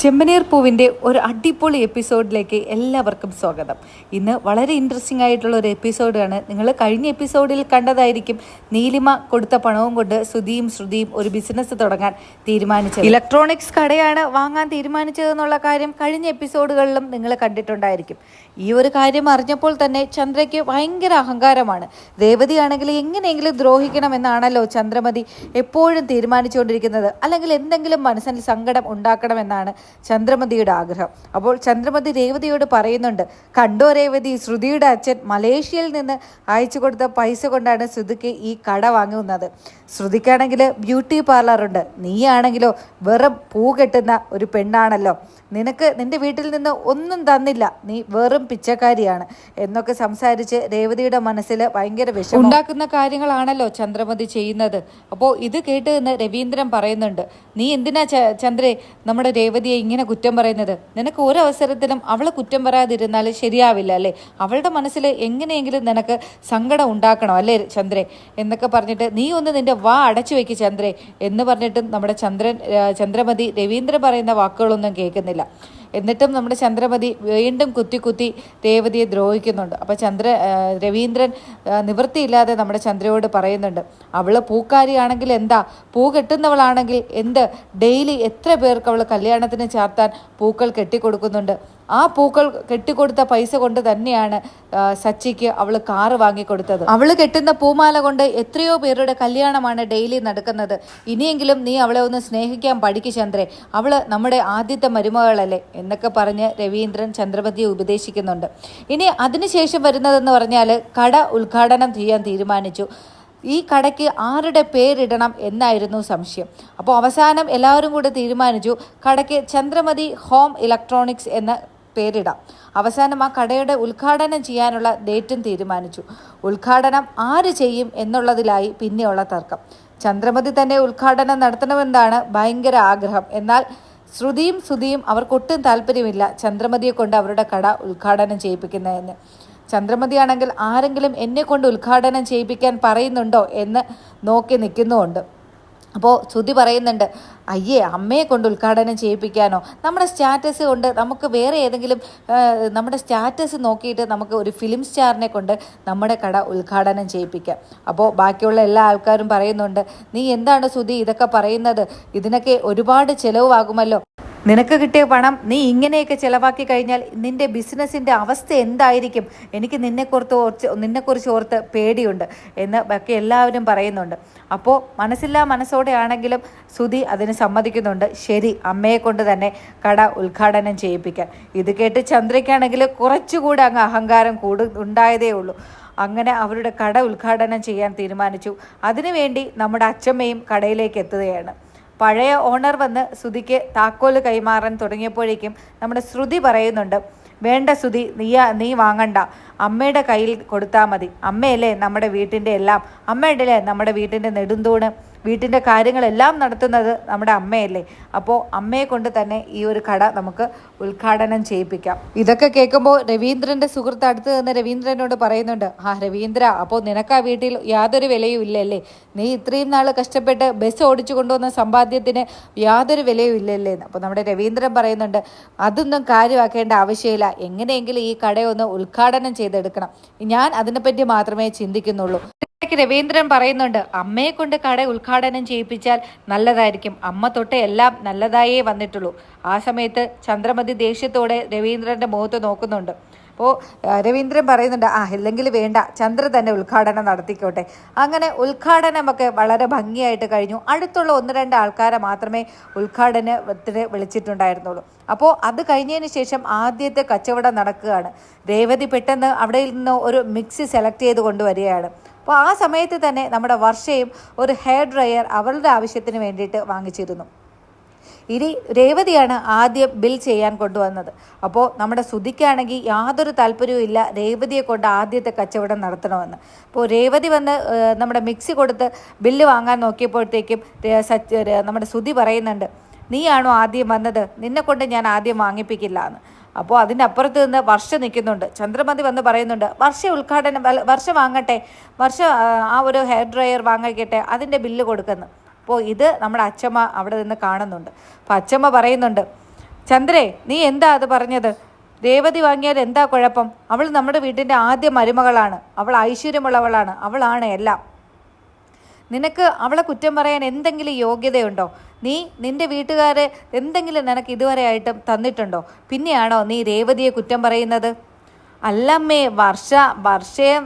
ചെമ്പനീർ പൂവിന്റെ ഒരു അടിപൊളി എപ്പിസോഡിലേക്ക് എല്ലാവർക്കും സ്വാഗതം. ഇന്ന് വളരെ ഇൻട്രസ്റ്റിംഗ് ആയിട്ടുള്ള ഒരു എപ്പിസോഡാണ് നിങ്ങൾ കഴിഞ്ഞ എപ്പിസോഡിൽ കണ്ടതായിരിക്കും നീലിമ കൊടുത്ത പണവും കൊണ്ട് ശ്രുതിയും ശ്രുതിയും ഒരു ബിസിനസ് തുടങ്ങാൻ തീരുമാനിച്ചത്. ഇലക്ട്രോണിക്സ് കടയാണ് വാങ്ങാൻ തീരുമാനിച്ചതെന്നുള്ള കാര്യം കഴിഞ്ഞ എപ്പിസോഡുകളിലും നിങ്ങൾ കണ്ടിട്ടുണ്ടായിരിക്കും. ഈ ഒരു കാര്യം അറിഞ്ഞപ്പോൾ തന്നെ ചന്ദ്രയ്ക്ക് ഭയങ്കര അഹങ്കാരമാണ്. രേവതിയാണെങ്കിൽ എങ്ങനെയെങ്കിലും ദ്രോഹിക്കണമെന്നാണല്ലോ ചന്ദ്രമതി എപ്പോഴും തീരുമാനിച്ചുകൊണ്ടിരിക്കുന്നത്. അല്ലെങ്കിൽ എന്തെങ്കിലും മനസ്സിൽ സങ്കടം ഉണ്ടാക്കണമെന്നാണ് ചന്ദ്രമതിയുടെ ആഗ്രഹം. അപ്പോൾ ചന്ദ്രമതി രേവതിയോട് പറയുന്നുണ്ട് കണ്ടോ രേവതി ശ്രുതിയുടെ അച്ഛൻ മലേഷ്യയിൽ നിന്ന് അയച്ചു കൊടുത്ത പൈസ കൊണ്ടാണ് ശ്രുതിക്ക് ഈ കട വാങ്ങുന്നത്. ശ്രുതിക്കാണെങ്കിൽ ബ്യൂട്ടി പാർലറുണ്ട് നീയാണെങ്കിലോ വെറും പൂ കെട്ടുന്ന ഒരു പെണ്ണാണല്ലോ. നിനക്ക് നിന്റെ വീട്ടിൽ നിന്ന് ഒന്നും തന്നില്ല. നീ വെറും പിച്ചക്കാരിയാണ്. എന്നൊക്കെ സംസാരിച്ച് രേവതിയുടെ മനസ്സിൽ ഭയങ്കര വിഷമം ഉണ്ടാക്കുന്ന കാര്യങ്ങളാണല്ലോ ചന്ദ്രമതി ചെയ്യുന്നത്. അപ്പോൾ ഇത് കേട്ട് രവീന്ദ്രൻ പറയുന്നുണ്ട് നീ എന്തിനാ ചന്ദ്രേ നമ്മുടെ രേവതിയെ ഇങ്ങനെ കുറ്റം പറയുന്നത്? നിനക്ക് ഒരു അവസരത്തിലും അവളെ കുറ്റം പറയാതിരുന്നാൽ ശരിയാവില്ല അല്ലേ? അവളുടെ മനസ്സിൽ എങ്ങനെയെങ്കിലും നിനക്ക് സങ്കടം ഉണ്ടാക്കണം അല്ലേ ചന്ദ്രേ? എന്നൊക്കെ പറഞ്ഞിട്ട് നീ ഒന്ന് നിന്റെ വാ അടച്ചു വെക്ക് ചന്ദ്രേ എന്ന് പറഞ്ഞിട്ടും നമ്മുടെ ചന്ദ്രൻ ചന്ദ്രമതി രവീന്ദ്രൻ പറയുന്ന വാക്കുകളൊന്നും കേൾക്കുന്നില്ല. എന്നിട്ടും നമ്മുടെ ചന്ദ്രമതി വീണ്ടും കുത്തി കുത്തി രേവതിയെ ദ്രോഹിക്കുന്നുണ്ട്. അപ്പോൾ ചന്ദ്ര രവീന്ദ്രൻ നിവൃത്തിയില്ലാതെ നമ്മുടെ ചന്ദ്രയോട് പറയുന്നുണ്ട്. അവൾ പൂക്കാരിയാണെങ്കിൽ എന്താ? പൂ കെട്ടുന്നവളാണെങ്കിൽ എന്ത്? ഡെയിലി എത്ര പേർക്ക് അവൾ കല്യാണത്തിന് ചാർത്താൻ പൂക്കൾ കെട്ടിക്കൊടുക്കുന്നുണ്ട്? ആ പൂക്കൾ കെട്ടിക്കൊടുത്ത പൈസ കൊണ്ട് തന്നെയാണ് സച്ചിക്ക് അവൾ കാറ് വാങ്ങിക്കൊടുത്തത്. അവൾ കെട്ടുന്ന പൂമാല കൊണ്ട് എത്രയോ പേരുടെ കല്യാണമാണ് ഡെയിലി നടക്കുന്നത്. ഇനിയെങ്കിലും നീ അവളെ ഒന്ന് സ്നേഹിക്കാൻ പഠിക്കു ചന്ദ്രേ. അവൾ നമ്മുടെ ആദ്യത്തെ മരുമകളല്ലേ? എന്നൊക്കെ പറഞ്ഞ് രവീന്ദ്രൻ ചന്ദ്രമതിയെ ഉപദേശിക്കുന്നുണ്ട്. ഇനി അതിനുശേഷം വരുന്നതെന്ന് പറഞ്ഞാൽ കട ഉദ്ഘാടനം ചെയ്യാൻ തീരുമാനിച്ചു. ഈ കടയ്ക്ക് ആരുടെ പേരിടണം എന്നായിരുന്നു സംശയം. അപ്പോൾ അവസാനം എല്ലാവരും കൂടെ തീരുമാനിച്ചു കടയ്ക്ക് ചന്ദ്രമതി ഹോം ഇലക്ട്രോണിക്സ് എന്ന പേരിടാം. അവസാനം ആ കടയുടെ ഉദ്ഘാടനം ചെയ്യാനുള്ള ഡേറ്റും തീരുമാനിച്ചു. ഉദ്ഘാടനം ആര് ചെയ്യും എന്നുള്ളതിലായി പിന്നെയുള്ള തർക്കം. ചന്ദ്രമതി തന്നെ ഉദ്ഘാടനം നടത്തണമെന്നാണ് ഭയങ്കര ആഗ്രഹം. എന്നാൽ ശ്രുതിയും ശ്രുതിയും അവർക്കൊട്ടും താല്പര്യമില്ല. ചന്ദ്രമതിയെ കൊണ്ട് അവരുടെ കട ഉദ്ഘാടനം ചെയ്യിപ്പിക്കുന്നതെന്ന്. ചന്ദ്രമതിയാണെങ്കിൽ ആരെങ്കിലും എന്നെ കൊണ്ട് ഉദ്ഘാടനം ചെയ്യിപ്പിക്കാൻ പറയുന്നുണ്ടോ എന്ന് നോക്കി നിൽക്കുന്നുമുണ്ട്. അപ്പോൾ ശ്രുതി പറയുന്നുണ്ട് അയ്യേ അമ്മയെ കൊണ്ട് ഉദ്ഘാടനം ചെയ്യിപ്പിക്കാനോ? നമ്മുടെ സ്റ്റാറ്റസ് കൊണ്ട് നമുക്ക് വേറെ ഏതെങ്കിലും നമ്മുടെ സ്റ്റാറ്റസ് നോക്കിയിട്ട് നമുക്ക് ഒരു ഫിലിം സ്റ്റാറിനെ കൊണ്ട് നമ്മുടെ കട ഉദ്ഘാടനം ചെയ്യിപ്പിക്കാം. അപ്പോൾ ബാക്കിയുള്ള എല്ലാ ആൾക്കാരും പറയുന്നുണ്ട് നീ എന്താണ് ശ്രുതി ഇതൊക്കെ പറയുന്നത്? ഇതിനൊക്കെ ഒരുപാട് ചിലവാകുമല്ലോ നിനക്ക് കിട്ടിയ പണം നീ ഇങ്ങനെയൊക്കെ ചിലവാക്കി കഴിഞ്ഞാൽ നിന്റെ ബിസിനസ്സിന്റെ അവസ്ഥ എന്തായിരിക്കും? എനിക്ക് നിന്നെക്കുറിച്ച് ഓർച്ച് നിന്നെക്കുറിച്ച് ഓർത്ത് പേടിയുണ്ട് എന്ന് ബാക്കി എല്ലാവരും പറയുന്നുണ്ട്. അപ്പോൾ മനസ്സില്ലാ മനസ്സോടെ ആണെങ്കിലും സുധി അതിന് സമ്മതിക്കുന്നുണ്ട്. ശരി അമ്മയെ കൊണ്ട് തന്നെ കട ഉദ്ഘാടനം ചെയ്യിപ്പിക്കാൻ. ഇത് കേട്ട് ചന്ദ്രയ്ക്കാണെങ്കിൽ കുറച്ചുകൂടെ അങ്ങ് അഹങ്കാരം കൂടു ഉണ്ടായതേ ഉള്ളൂ. അങ്ങനെ അവരുടെ കട ഉദ്ഘാടനം ചെയ്യാൻ തീരുമാനിച്ചു. അതിനുവേണ്ടി നമ്മുടെ അച്ഛമ്മയും കടയിലേക്ക് എത്തുകയാണ്. പഴയ ഓണർ വന്ന് ശ്രുതിക്ക് താക്കോൽ കൈമാറാൻ തുടങ്ങിയപ്പോഴേക്കും നമ്മുടെ ശ്രുതി പറയുന്നുണ്ട് വേണ്ട ശ്രുതി നീ നീ വാങ്ങണ്ട. അമ്മയുടെ കയ്യിൽ കൊടുത്താൽ മതി. അമ്മയല്ലേ നമ്മുടെ വീട്ടിന്റെ എല്ലാം. അമ്മയുടെ നമ്മുടെ വീട്ടിന്റെ നെടുന്തൂണ്? വീട്ടിന്റെ കാര്യങ്ങളെല്ലാം നടത്തുന്നത് നമ്മുടെ അമ്മയല്ലേ. അപ്പോൾ അമ്മയെ കൊണ്ട് തന്നെ ഈ ഒരു കട നമുക്ക് ഉദ്ഘാടനം ചെയ്യിപ്പിക്കാം. ഇതൊക്കെ കേൾക്കുമ്പോൾ രവീന്ദ്രന്റെ സുഹൃത്ത് അടുത്ത് നിന്ന് രവീന്ദ്രനോട് പറയുന്നുണ്ട് ആ രവീന്ദ്ര അപ്പോൾ നിനക്ക് ആ വീട്ടിൽ യാതൊരു വിലയും ഇല്ലല്ലേ? നീ ഇത്രയും നാൾ കഷ്ടപ്പെട്ട് ബസ് ഓടിച്ചു കൊണ്ടുവന്ന സമ്പാദ്യത്തിന് യാതൊരു വിലയും ഇല്ലല്ലേ? അപ്പോൾ നമ്മുടെ രവീന്ദ്രൻ പറയുന്നുണ്ട് അതൊന്നും കാര്യമാക്കേണ്ട ആവശ്യമില്ല. എങ്ങനെയെങ്കിലും ഈ കടയൊന്ന് ഉദ്ഘാടനം ചെയ്തെടുക്കണം. ഞാൻ അതിനെപ്പറ്റി മാത്രമേ ചിന്തിക്കുന്നുള്ളൂ. രവീന്ദ്രൻ പറയുന്നുണ്ട് അമ്മയെ കൊണ്ട് കട ഉദ്ഘാടനം ചെയ്യിപ്പിച്ചാൽ നല്ലതായിരിക്കും. അമ്മ തൊട്ട് എല്ലാം നല്ലതായേ വന്നിട്ടുള്ളൂ. ആ സമയത്ത് ചന്ദ്രമതി ദേഷ്യത്തോടെ രവീന്ദ്രന്റെ മുഖത്ത് നോക്കുന്നുണ്ട്. അപ്പോൾ രവീന്ദ്രൻ പറയുന്നുണ്ട് ആ ഇല്ലെങ്കിൽ വേണ്ട. ചന്ദ്ര തന്നെ ഉദ്ഘാടനം നടത്തിക്കോട്ടെ. അങ്ങനെ ഉദ്ഘാടനമൊക്കെ വളരെ ഭംഗിയായിട്ട് കഴിഞ്ഞു. അടുത്തുള്ള ഒന്ന് രണ്ട് ആൾക്കാരെ മാത്രമേ ഉദ്ഘാടനത്തിന് വിളിച്ചിട്ടുണ്ടായിരുന്നുള്ളൂ. അപ്പോൾ അത് കഴിഞ്ഞതിന് ശേഷം ആദ്യത്തെ കച്ചവടം നടക്കുകയാണ്. രേവതി പെട്ടെന്ന് അവിടെ നിന്ന് ഒരു മിക്സി സെലക്ട് ചെയ്ത് കൊണ്ടുവരികയാണ്. അപ്പോൾ ആ സമയത്ത് തന്നെ നമ്മുടെ വർഷയും ഒരു ഹെയർ ഡ്രയർ അവളുടെ ആവശ്യത്തിന് വേണ്ടിയിട്ട് വാങ്ങിച്ചിരുന്നു. ഇനി രേവതിയാണ് ആദ്യം ബിൽ ചെയ്യാൻ കൊണ്ടുവന്നത്. അപ്പോൾ നമ്മുടെ സുധിക്കാണെങ്കിൽ യാതൊരു താല്പര്യവും ഇല്ല രേവതിയെ കൊണ്ട് ആദ്യത്തെ കച്ചവടം നടത്തണമെന്ന്. അപ്പോൾ രേവതി വന്ന് നമ്മുടെ മിക്സി കൊടുത്ത് ബില്ല് വാങ്ങാൻ നോക്കിയപ്പോഴത്തേക്കും നമ്മുടെ സുധി പറയുന്നുണ്ട് നീയാണോ ആദ്യം വന്നത്? നിന്നെ കൊണ്ട് ഞാൻ ആദ്യം വാങ്ങിപ്പിക്കില്ല എന്ന്. അപ്പോൾ അതിനപ്പുറത്ത് നിന്ന് വർഷ നിൽക്കുന്നുണ്ട്. ചന്ദ്രമതി വന്ന് പറയുന്നുണ്ട് വർഷ ഉദ്ഘാടനം വർഷം വാങ്ങട്ടെ വർഷ ആ ഒരു ഹെയർ ഡ്രയർ വാങ്ങിക്കട്ടെ അതിന്റെ ബില്ല് കൊടുക്കുന്നു. അപ്പോൾ ഇത് നമ്മുടെ അച്ചമ്മ അവിടെ നിന്ന് കാണുന്നുണ്ട്. അപ്പോൾ അച്ചമ്മ പറയുന്നുണ്ട് ചന്ദ്രേ നീ എന്താ അത് പറഞ്ഞത്? രേവതി വാങ്ങിയാൽ എന്താ കുഴപ്പം? അവൾ നമ്മുടെ വീട്ടിന്റെ ആദ്യ മരുമകളാണ്. അവൾ ഐശ്വര്യമുള്ളവളാണ്. അവളാണ് എല്ലാം. നിനക്ക് അവളെ കുറ്റം പറയാൻ എന്തെങ്കിലും യോഗ്യതയുണ്ടോ? നീ നിന്റെ വീട്ടുകാരെ എന്തെങ്കിലും നിനക്ക് ഇതുവരെ ആയിട്ടും തന്നിട്ടുണ്ടോ? പിന്നെയാണോ നീ രേവതിയെ കുറ്റം പറയുന്നത്? അല്ലമ്മേ വർഷ വർഷയെ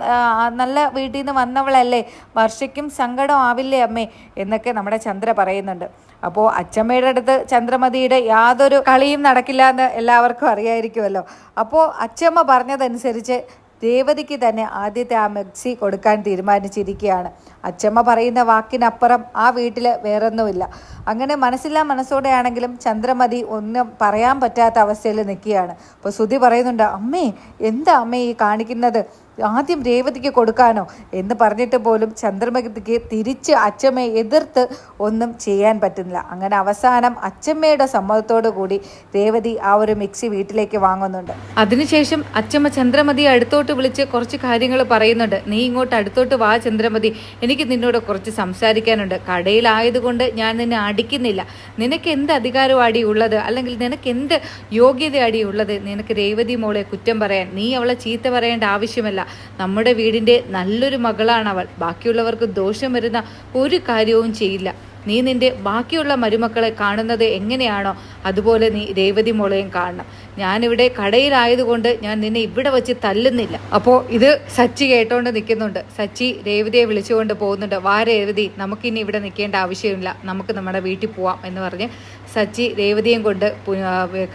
നല്ല വീട്ടിൽ നിന്ന് വന്നവളല്ലേ? വർഷയ്ക്കും സങ്കടം ആവില്ലേ അമ്മേ? എന്നൊക്കെ നമ്മുടെ ചന്ദ്ര പറയുന്നുണ്ട്. അപ്പോൾ അച്ചമ്മയുടെ അടുത്ത് ചന്ദ്രമതിയുടെ യാതൊരു കളിയും നടക്കില്ല എന്ന് എല്ലാവർക്കും അറിയായിരിക്കുമല്ലോ. അപ്പോൾ അച്ചമ്മ പറഞ്ഞതനുസരിച്ച് രേവതിക്ക് തന്നെ ആദ്യത്തെ ആ മെക്സി കൊടുക്കാൻ തീരുമാനിച്ചിരിക്കുകയാണ്. അച്ചമ്മ പറയുന്ന വാക്കിനപ്പുറം ആ വീട്ടിൽ വേറൊന്നുമില്ല. അങ്ങനെ മനസ്സില്ലാ മനസ്സോടെയാണെങ്കിലും ചന്ദ്രമതി ഒന്നും പറയാൻ പറ്റാത്ത അവസ്ഥയിൽ നിൽക്കുകയാണ്. അപ്പോൾ ശ്രുതി പറയുന്നുണ്ട് അമ്മേ എന്താ അമ്മേ ഈ കാണിക്കുന്നത്? ആദ്യം രേവതിക്ക് കൊടുക്കാനോ? എന്ന് പറഞ്ഞിട്ട് പോലും ചന്ദ്രമതിക്ക് തിരിച്ച് അച്ചമ്മയെ എതിർത്ത് ഒന്നും ചെയ്യാൻ പറ്റുന്നില്ല. അങ്ങനെ അവസാനം അച്ചമ്മയുടെ സമ്മതത്തോടു കൂടി രേവതി ആ ഒരു മിക്സി വീട്ടിലേക്ക് വാങ്ങുന്നുണ്ട്. അതിനുശേഷം അച്ചമ്മ ചന്ദ്രമതിയെ അടുത്തോട്ട് വിളിച്ച് കുറച്ച് കാര്യങ്ങൾ പറയുന്നുണ്ട്. നീ ഇങ്ങോട്ട് അടുത്തോട്ട് വാ ചന്ദ്രമതി. എനിക്ക് നിന്നോട് കുറച്ച് സംസാരിക്കാനുണ്ട്. കടയിലായതുകൊണ്ട് ഞാൻ നിന്നെ അടിക്കുന്നില്ല നിനക്ക് എന്ത് അധികാരമാടി ഉള്ളത്? അല്ലെങ്കിൽ നിനക്ക് എന്ത് യോഗ്യത യോഗ്യതയാടി ഉള്ളത്? നിനക്ക് രേവതി മോളെ കുറ്റം പറയാൻ നീ അവളെ ചീത്ത പറയേണ്ട ആവശ്യമല്ല. നമ്മുടെ വീടിന്റെ നല്ലൊരു മകളാണ് അവൾ ബാക്കിയുള്ളവർക്ക് ദോഷം വരുന്ന ഒരു കാര്യവും ചെയ്യില്ല. നീ നിന്റെ ബാക്കിയുള്ള മരുമക്കളെ കാണുന്നത് എങ്ങനെയാണോ അതുപോലെ നീ രേവതി മോളെയും കാണണം. ഞാനിവിടെ കടയിലായതുകൊണ്ട് ഞാൻ നിന്നെ ഇവിടെ വെച്ച് തല്ലുന്നില്ല. അപ്പോൾ ഇത് സച്ചി കേട്ടോണ്ട് നിൽക്കുന്നുണ്ട്. സച്ചി രേവതിയെ വിളിച്ചുകൊണ്ട് പോകുന്നുണ്ട്. വാ രേവതി നമുക്കിനി ഇവിടെ നിൽക്കേണ്ട ആവശ്യമില്ല. നമുക്ക് നമ്മുടെ വീട്ടിൽ പോവാം എന്ന് പറഞ്ഞ് സച്ചി രേവതിയും കൊണ്ട്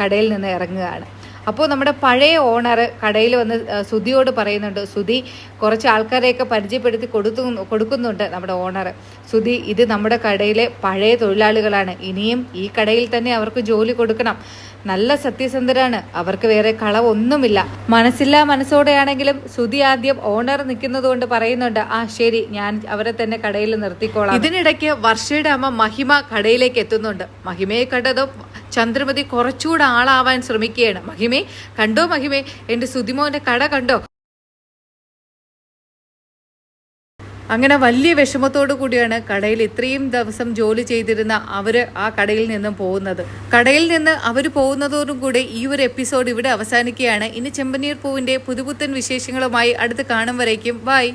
കടയിൽ നിന്ന് ഇറങ്ങുകയാണ്. അപ്പോൾ നമ്മുടെ പഴയ ഓണർ കടയിൽ വന്ന് സുധിയോട് പറയുന്നുണ്ട് സുധി കുറച്ച് ആൾക്കാരെയൊക്കെ പരിചയപ്പെടുത്തി കൊടുത്തു കൊടുക്കുന്നുണ്ട് നമ്മുടെ ഓണർ. സുധി ഇത് നമ്മുടെ കടയിലെ പഴയ തൊഴിലാളികളാണ്. ഇനിയും ഈ കടയിൽ തന്നെ അവർക്ക് ജോലി കൊടുക്കണം. നല്ല സത്യസന്ധരാണ്. അവർക്ക് വേറെ കളവൊന്നുമില്ല. മനസ്സില്ലാ മനസ്സോടെയാണെങ്കിലും സുധി ആദ്യം ഓണർ നിൽക്കുന്നത് കൊണ്ട് പറയുന്നുണ്ട് ആ ശരി ഞാൻ അവരെ തന്നെ കടയിൽ നിർത്തിക്കോളാം. ഇതിനിടയ്ക്ക് വർഷയുടെ അമ്മ മഹിമ കടയിലേക്ക് എത്തുന്നുണ്ട്. മഹിമയെ കണ്ടതും ചന്ദ്രമതി കുറച്ചുകൂടെ ആളാവാൻ ശ്രമിക്കുകയാണ്. മഹിമേ കണ്ടോ മഹിമേ? എന്റെ സുതിമോന്റെ കട കണ്ടോ? അങ്ങനെ വലിയ വിഷമത്തോടു കൂടിയാണ് കടയിൽ ഇത്രയും ദിവസം ജോലി ചെയ്തിരുന്ന അവർ ആ കടയിൽ നിന്നും പോകുന്നത്. കടയിൽ നിന്ന് അവർ പോകുന്നതോടും കൂടി ഈ ഒരു എപ്പിസോഡ് ഇവിടെ അവസാനിക്കുകയാണ്. ഇനി ചെമ്പനീർ പൂവിന്റെ പുതുപുത്തൻ വിശേഷങ്ങളുമായി അടുത്ത് കാണും വരേക്കും. ബൈ.